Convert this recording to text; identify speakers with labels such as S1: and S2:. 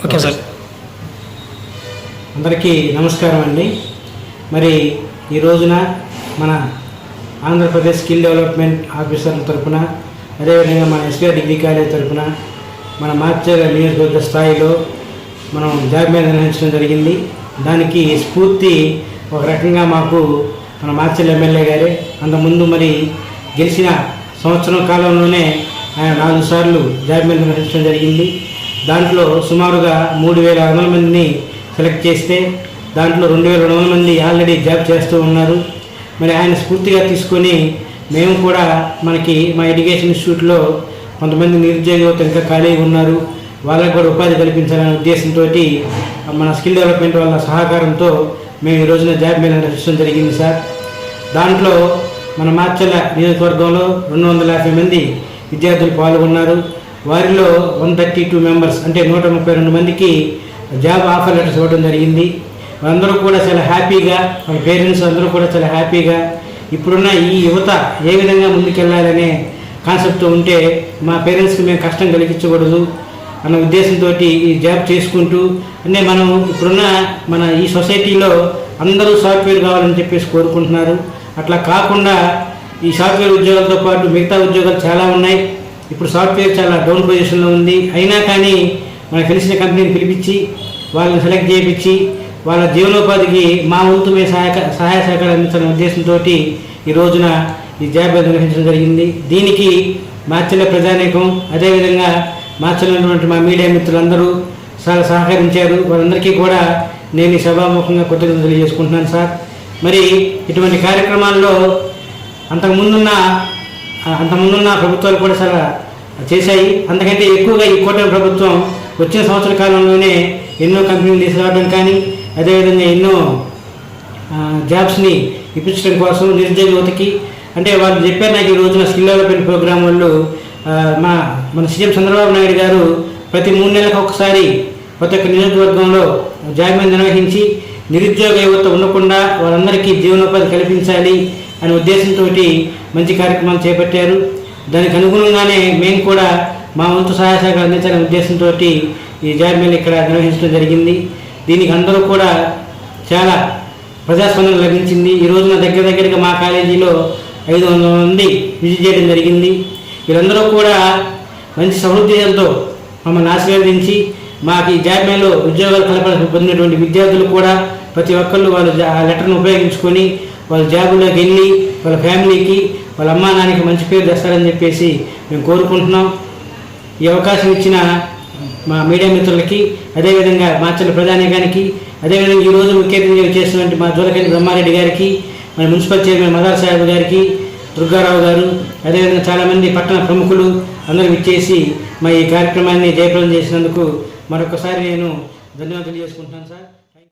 S1: Okay sir.
S2: అందరికీ నమస్కారం అండి. మరి ఈ రోజున మన ఆంధ్రప్రదేశ్ స్కిల్ డెవలప్మెంట్ ఆఫీసర్ల తరపున అదేవిధంగా మన ఎస్బీఆర్ డిగ్రీ కాలేజ్ తరపున మన మార్చల నియోజకవర్గ స్థాయిలో మనం జాబ్ మీద నిర్వహించడం జరిగింది. దానికి స్ఫూర్తి ఒక రకంగా మాకు మన మార్చల్ ఎమ్మెల్యే గారే. అంతకుముందు మరి గెలిచిన సంవత్సరం కాలంలోనే ఆయన నాలుగు సార్లు జాబ్ మీద నిర్వహించడం జరిగింది. దాంట్లో సుమారుగా మూడు వేల ఆరు వందల మందిని సెలెక్ట్ చేస్తే దాంట్లో రెండు వేల రెండు వందల మంది ఆల్రెడీ జాబ్ చేస్తూ ఉన్నారు. మరి ఆయన స్ఫూర్తిగా తీసుకొని మేము కూడా మనకి మా ఎడ్యుకేషన్ ఇన్స్టిట్యూట్లో కొంతమంది నిరుద్యోగ యువత ఇంకా ఖాళీగా ఉన్నారు. వాళ్ళకు కూడా ఉపాధి కల్పించాలనే ఉద్దేశంతో మన స్కిల్ డెవలప్మెంట్ వాళ్ళ సహకారంతో మేము ఈ రోజున జాబ్ మీద నిర్వహించడం జరిగింది సార్. దాంట్లో మన మార్చల నియోజకవర్గంలో రెండు వందల యాభై మంది విద్యార్థులు పాల్గొన్నారు. వారిలో వన్ థర్టీ టూ మెంబర్స్ అంటే నూట ముప్పై రెండు మందికి జాబ్ ఆఫర్ లెటర్స్ ఇవ్వడం జరిగింది. అందరూ కూడా చాలా హ్యాపీగా వాళ్ళ పేరెంట్స్ అందరూ కూడా చాలా హ్యాపీగా ఇప్పుడున్న ఈ యువత ఏ విధంగా ముందుకెళ్ళాలనే కాన్సెప్ట్ ఉంటే మా పేరెంట్స్కి మేము కష్టం కలిగించకూడదు అన్న ఉద్దేశంతో ఈ జాబ్ చేసుకుంటూ అంటే మనం ఇప్పుడున్న మన ఈ సొసైటీలో అందరూ సాఫ్ట్వేర్ కావాలని చెప్పేసి కోరుకుంటున్నారు. అట్లా కాకుండా ఈ సాఫ్ట్వేర్ ఉద్యోగాలతో పాటు మిగతా ఉద్యోగాలు చాలా ఉన్నాయి. ఇప్పుడు సాఫ్ట్వేర్ చాలా డౌన్ పొజిషన్లో ఉంది. అయినా కానీ మనకు తెలిసిన కంపెనీని పిలిపించి వాళ్ళని సెలెక్ట్ చేయించి వాళ్ళ జీవనోపాధికి మా వంతు మేము సహాయక సహాయ సహకారం అందించాలనే ఉద్దేశంతో ఈ రోజున ఈ జాబ్ నిర్వహించడం జరిగింది. దీనికి మార్చల ప్రజానీకం అదేవిధంగా మార్చలేనటువంటి మా మీడియా మిత్రులందరూ చాలా సహకరించారు. వాళ్ళందరికీ కూడా నేను ఈ సభాముఖంగా కృతజ్ఞతలు తెలియజేసుకుంటున్నాను సార్. మరి ఇటువంటి కార్యక్రమాల్లో అంతకుముందున్న అంతకుముందున్న ప్రభుత్వాలు కూడా చాలా చేశాయి. అందుకంటే ఎక్కువగా ఈ కూటమి ప్రభుత్వం వచ్చిన సంవత్సర కాలంలోనే ఎన్నో కంపెనీలు తీసుకురావడం కానీ అదేవిధంగా ఎన్నో జాబ్స్ని ఇప్పించడం కోసం నిరుద్యోగ యువతకి అంటే వాళ్ళు చెప్పారు నాకు ఈ రోజున స్కిల్ డెవలప్మెంట్ ప్రోగ్రామ్ వాళ్ళు మా మన సీఎం చంద్రబాబు నాయుడు గారు ప్రతి మూడు నెలలకు ఒకసారి ప్రతి ఒక్క నియోజకవర్గంలో జాబ్ మీద నిర్వహించి నిరుద్యోగ యువత ఉండకుండా వాళ్ళందరికీ జీవనోపాధి కల్పించాలి. అనే ఉద్దేశంతో మంచి కార్యక్రమాలు చేపట్టారు. దానికి అనుగుణంగానే మేము కూడా మా వంతు సహాయ సహకారం అందించాలనే ఉద్దేశంతో ఈ జాబ్ ఇక్కడ నిర్వహించడం జరిగింది. దీనికి అందరూ కూడా చాలా ప్రజాస్పందన లభించింది. ఈ రోజున దగ్గర దగ్గరగా మా కాలేజీలో ఐదు వందల మంది విజిట్ చేయడం జరిగింది. వీరందరూ కూడా మంచి సమృద్ధితో మమ్మల్ని ఆశీర్వదించి మాకు ఈ జాబ్ ఉద్యోగాలు కల్పన పొందినటువంటి విద్యార్థులు కూడా ప్రతి ఒక్కళ్ళు వాళ్ళు ఆ లెటర్ను ఉపయోగించుకొని వాళ్ళ జాబులోకి వెళ్ళి వాళ్ళ ఫ్యామిలీకి వాళ్ళ అమ్మా నాన్నకి మంచి పేరు తెస్తారని చెప్పేసి మేము కోరుకుంటున్నాం. ఈ అవకాశం ఇచ్చిన మా మీడియా మిత్రులకి అదేవిధంగా మాచల ప్రధానికానికి అదేవిధంగా ఈరోజు ముఖ్య చేసినటువంటి మా జోలకంటి బ్రహ్మారెడ్డి గారికి మన మున్సిపల్ చైర్మన్ మదార్ సాహెబ్ గారికి దుర్గారావు గారు అదేవిధంగా చాలామంది పట్టణ ప్రముఖులు అందరూ ఇచ్చేసి మా ఈ కార్యక్రమాన్ని జయప్రదం చేసినందుకు మరొకసారి నేను ధన్యవాదాలు చేసుకుంటున్నాను సార్.